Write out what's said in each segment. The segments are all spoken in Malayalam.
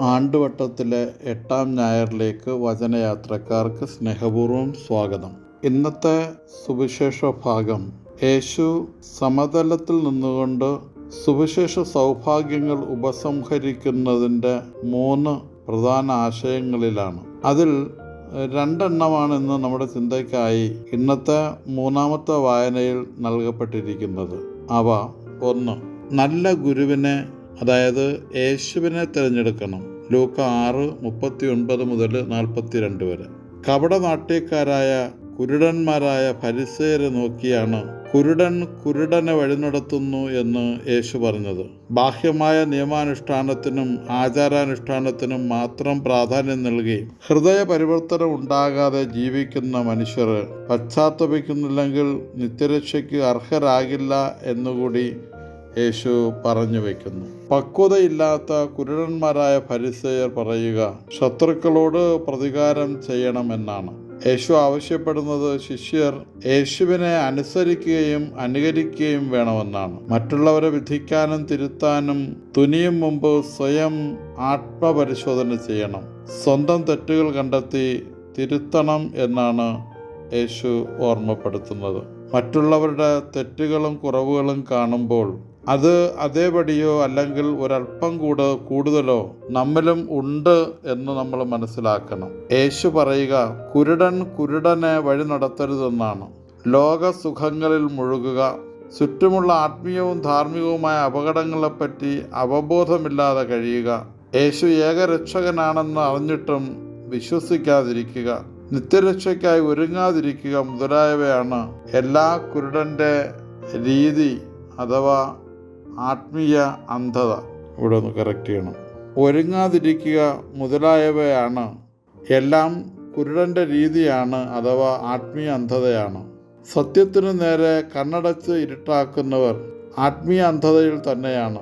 ആണ്ടുവട്ടത്തിലെ എട്ടാം ഞായറിലേക്ക് വചനയാത്രക്കാർക്ക് സ്നേഹപൂർവം സ്വാഗതം. ഇന്നത്തെ സുവിശേഷ ഭാഗം യേശു സമതലത്തിൽ നിന്നുകൊണ്ട് സുവിശേഷ സൗഭാഗ്യങ്ങൾ ഉപസംഹരിക്കുന്നതിന്റെ മൂന്ന് പ്രധാന ആശയങ്ങളിലാണ്. അതിൽ രണ്ടെണ്ണമാണ് ഇന്ന് നമ്മുടെ ചിന്തയ്ക്കായി ഇന്നത്തെ മൂന്നാമത്തെ വായനയിൽ നൽകപ്പെട്ടിരിക്കുന്നത്. അവ ഒന്ന് നല്ല ഗുരുവിനെ അതായത് യേശുവിനെ തിരഞ്ഞെടുക്കണം. ലൂക്ക ആറ് മുപ്പത്തി ഒൻപത് മുതൽ നാൽപ്പത്തിരണ്ട് വരെ. കപടനാട്യക്കാരായ കുരുടന്മാരായ ഫരിസേരെ നോക്കിയാണ് കുരുടൻ കുരുടനെ വഴി നടത്തുന്നു എന്ന് യേശു പറഞ്ഞത്. ബാഹ്യമായ നിയമാനുഷ്ഠാനത്തിനും ആചാരാനുഷ്ഠാനത്തിനും മാത്രം പ്രാധാന്യം നൽകി ഹൃദയ പരിവർത്തനം ഉണ്ടാകാതെ ജീവിക്കുന്ന മനുഷ്യർ പശ്ചാത്തപിക്കുന്നില്ലെങ്കിൽ നിത്യരക്ഷയ്ക്ക് അർഹരാകില്ല എന്നുകൂടി യേശു പറഞ്ഞു വയ്ക്കുന്നു പക്വതയില്ലാത്ത കുരുടന്മാരായ ഫരിസയർ പറയുക ശത്രുക്കളോട് പ്രതികാരം ചെയ്യണമെന്നാണ്. യേശു ആവശ്യപ്പെടുന്നത് ശിഷ്യർ യേശുവിനെ അനുസരിക്കുകയും അനുകരിക്കുകയും വേണമെന്നാണ്. മറ്റുള്ളവരെ വിധിക്കാനും തിരുത്താനും തുനിയും മുമ്പ് സ്വയം ആത്മപരിശോധന ചെയ്യണം. സ്വന്തം തെറ്റുകൾ കണ്ടെത്തി തിരുത്തണം എന്നാണ് യേശു ഓർമ്മപ്പെടുത്തുന്നത്. മറ്റുള്ളവരുടെ തെറ്റുകളും കുറവുകളും കാണുമ്പോൾ അത് അതേപടിയോ അല്ലെങ്കിൽ ഒരല്പം കൂടെ കൂടുതലോ നമ്മിലും ഉണ്ട് എന്ന് നമ്മൾ മനസ്സിലാക്കണം. യേശു പറയുക കുരുടൻ കുരുടനെ വഴി നടത്തരുതെന്നാണ്. ലോക സുഖങ്ങളിൽ മുഴുകുക. ചുറ്റുമുള്ള ആത്മീയവും ധാർമ്മികവുമായ അപകടങ്ങളെപ്പറ്റി അവബോധമില്ലാതെ കഴിയുക. യേശു ഏകരക്ഷകനാണെന്ന് അറിഞ്ഞിട്ടും വിശ്വസിക്കാതിരിക്കുക. നിത്യരക്ഷയ്ക്കായി ഒരുങ്ങാതിരിക്കുക മുതലായവയാണ് എല്ലാ കുരുടന്റെ രീതി അഥവാ ആത്മീയ അന്ധത. ഇവിടെ ഒന്ന് കറക്റ്റ് ചെയ്യണം. ഒരുങ്ങാതിരിക്കുക മുതലായവയാണ്. എല്ലാം കുരുടന്റെ രീതിയാണ് അഥവാ ആത്മീയ അന്ധതയാണ്. സത്യത്തിനു നേരെ കണ്ണടച്ച് ഇരുട്ടാക്കുന്നവർ ആത്മീയ അന്ധതയിൽ തന്നെയാണ്.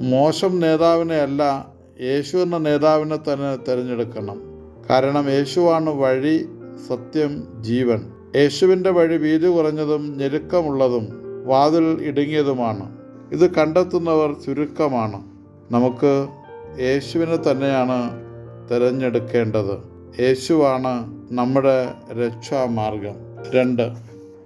മോശം നേതാവിനെ അല്ല യേശു എന്ന നേതാവിനെ തന്നെ തിരഞ്ഞെടുക്കണം. കാരണം യേശുവാണ് വഴി സത്യം ജീവൻ. യേശുവിന്റെ വഴി വീതി കുറഞ്ഞതും ഞെരുക്കമുള്ളതും വാതിൽ ഇടുങ്ങിയതുമാണ്. ഇത് കണ്ടെത്തുന്നവർ ചുരുക്കമാണ്. നമുക്ക് യേശുവിനെ തന്നെയാണ് തിരഞ്ഞെടുക്കേണ്ടത്. യേശുവാണ് നമ്മുടെ രക്ഷാമാർഗം. രണ്ട്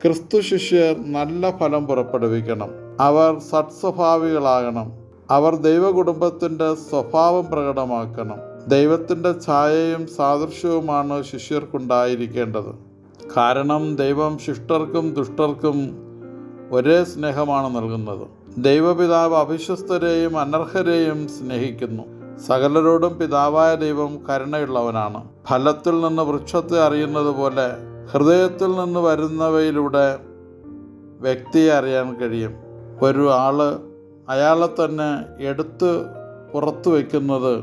ക്രിസ്തു ശിഷ്യർ നല്ല ഫലം പുറപ്പെടുവിക്കണം. അവർ സത്സ്വഭാവികളാകണം. അവർ ദൈവകുടുംബത്തിന്റെ സ്വഭാവം പ്രകടമാക്കണം. ദൈവത്തിന്റെ ഛായയും സാദൃശ്യവുമാണ് ശിഷ്യർക്കുണ്ടായിരിക്കേണ്ടത്. കാരണം ദൈവം ശിഷ്ടർക്കും ദുഷ്ടർക്കും ഒരേ സ്നേഹമാണ് നൽകുന്നത്. ദൈവപിതാവ് അവിശ്വസ്തരെയും അനർഹരെയും സ്നേഹിക്കുന്നു. സകലരോടും പിതാവായ ദൈവം കരുണയുള്ളവനാണ്. ഫലത്തിൽ നിന്ന് വൃക്ഷത്തെ അറിയുന്നത് പോലെ ഹൃദയത്തിൽ നിന്ന് വരുന്നവയിലൂടെ വ്യക്തിയെ അറിയാൻ കഴിയും. ഒരു ആൾ അയാളെ തന്നെ എടുത്ത് പുറത്തു വയ്ക്കുന്നത്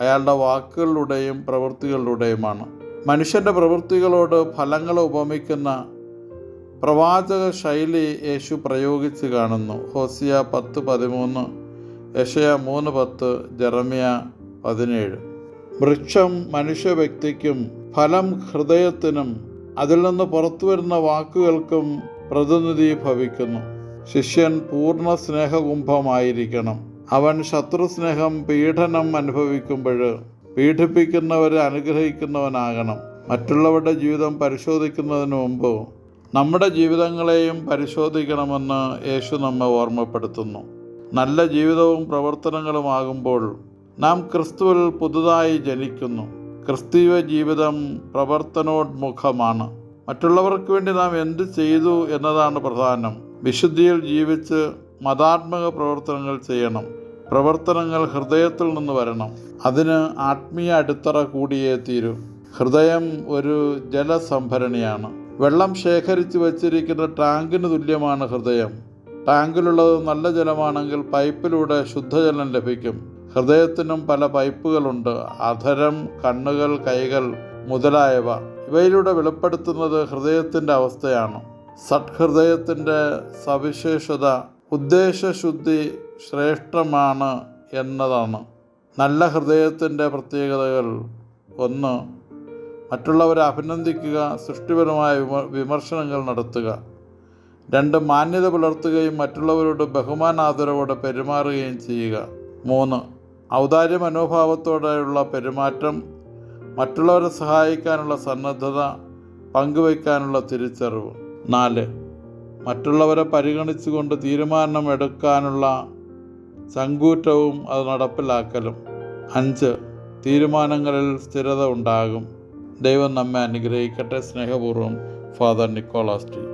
അയാളുടെ വാക്കുകളിലൂടെയും പ്രവൃത്തികളിലൂടെയുമാണ് മനുഷ്യന്റെ പ്രവൃത്തികളോട് ഫലങ്ങളെ ഉപമിക്കുന്ന പ്രവാചക ശൈലി യേശു പ്രയോഗിച്ച് കാണുന്നു. ഹോസിയ പത്ത് പതിമൂന്ന് യഷയ മൂന്ന് പത്ത് ജെറമിയ പതിനേഴ്. വൃക്ഷം മനുഷ്യ വ്യക്തിക്കും ഫലം ഹൃദയത്തിനും അതിൽ നിന്ന് പുറത്തു വരുന്ന വാക്കുകൾക്കും പ്രതിനിധി ഭവിക്കുന്നു. ശിഷ്യൻ പൂർണ സ്നേഹകുംഭമായിരിക്കണം. അവൻ ശത്രുസ്നേഹം പീഡനം അനുഭവിക്കുമ്പോൾ പീഡിപ്പിക്കുന്നവരെ അനുഗ്രഹിക്കുന്നവനാകണം. മറ്റുള്ളവരുടെ ജീവിതം പരിശോധിക്കുന്നതിന് മുമ്പ് നമ്മുടെ ജീവിതങ്ങളെയും പരിശോധിക്കണമെന്ന് യേശു നമ്മെ ഓർമ്മപ്പെടുത്തുന്നു. നല്ല ജീവിതവും പ്രവർത്തനങ്ങളുമാകുമ്പോൾ നാം ക്രിസ്തുവിൽ പുതുതായി ജനിക്കുന്നു. ക്രിസ്തീയ ജീവിതം പ്രവർത്തനോന്മുഖമാണ്. മറ്റുള്ളവർക്ക് വേണ്ടി നാം എന്ത് ചെയ്തു എന്നതാണ് പ്രധാനം. വിശുദ്ധിയിൽ ജീവിച്ച് മതാത്മക പ്രവർത്തനങ്ങൾ ചെയ്യണം. പ്രവർത്തനങ്ങൾ ഹൃദയത്തിൽ നിന്ന് വരണം. അതിന് ആത്മീയ അടിത്തറ കൂടിയേ തീരൂ. ഹൃദയം ഒരു ജലസംഭരണിയാണ്. വെള്ളം ശേഖരിച്ച് വച്ചിരിക്കുന്ന ടാങ്കിന് തുല്യമാണ് ഹൃദയം. ടാങ്കിലുള്ളത് നല്ല ജലമാണെങ്കിൽ പൈപ്പിലൂടെ ശുദ്ധജലം ലഭിക്കും. ഹൃദയത്തിനും പല പൈപ്പുകളുണ്ട്. അധരം കണ്ണുകൾ കൈകൾ മുതലായവ. ഇവയിലൂടെ വെളിപ്പെടുത്തുന്നത് ഹൃദയത്തിന്റെ അവസ്ഥയാണ്. സത്ഹൃദയത്തിന്റെ സവിശേഷത ഉദ്ദേശശുദ്ധി ശ്രേഷ്ഠമാണ് എന്നതാണ്. നല്ല ഹൃദയത്തിന്റെ പ്രത്യേകതകൾ ഒന്ന് മറ്റുള്ളവരെ അഭിനന്ദിക്കുക സൃഷ്ടിപരമായ വിമർശനങ്ങൾ നടത്തുക. രണ്ട് മാന്യത പുലർത്തുകയും മറ്റുള്ളവരോട് ബഹുമാനാദരവോടെ പെരുമാറുകയും ചെയ്യുക. മൂന്ന് ഔദാര്യ മനോഭാവത്തോടെയുള്ള പെരുമാറ്റം മറ്റുള്ളവരെ സഹായിക്കാനുള്ള സന്നദ്ധത പങ്കുവയ്ക്കാനുള്ള തിരിച്ചറിവ്. നാല് മറ്റുള്ളവരെ പരിഗണിച്ചുകൊണ്ട് തീരുമാനം എടുക്കാനുള്ള ചങ്കൂറ്റവും അത് നടപ്പിലാക്കലും. അഞ്ച് തീരുമാനങ്ങളിൽ സ്ഥിരത ഉണ്ടാകും. ദൈവം നമ്മെ അനുഗ്രഹിക്കട്ടെ. സ്നേഹപൂർവം ഫാദർ നിക്കോളാസ് ടി.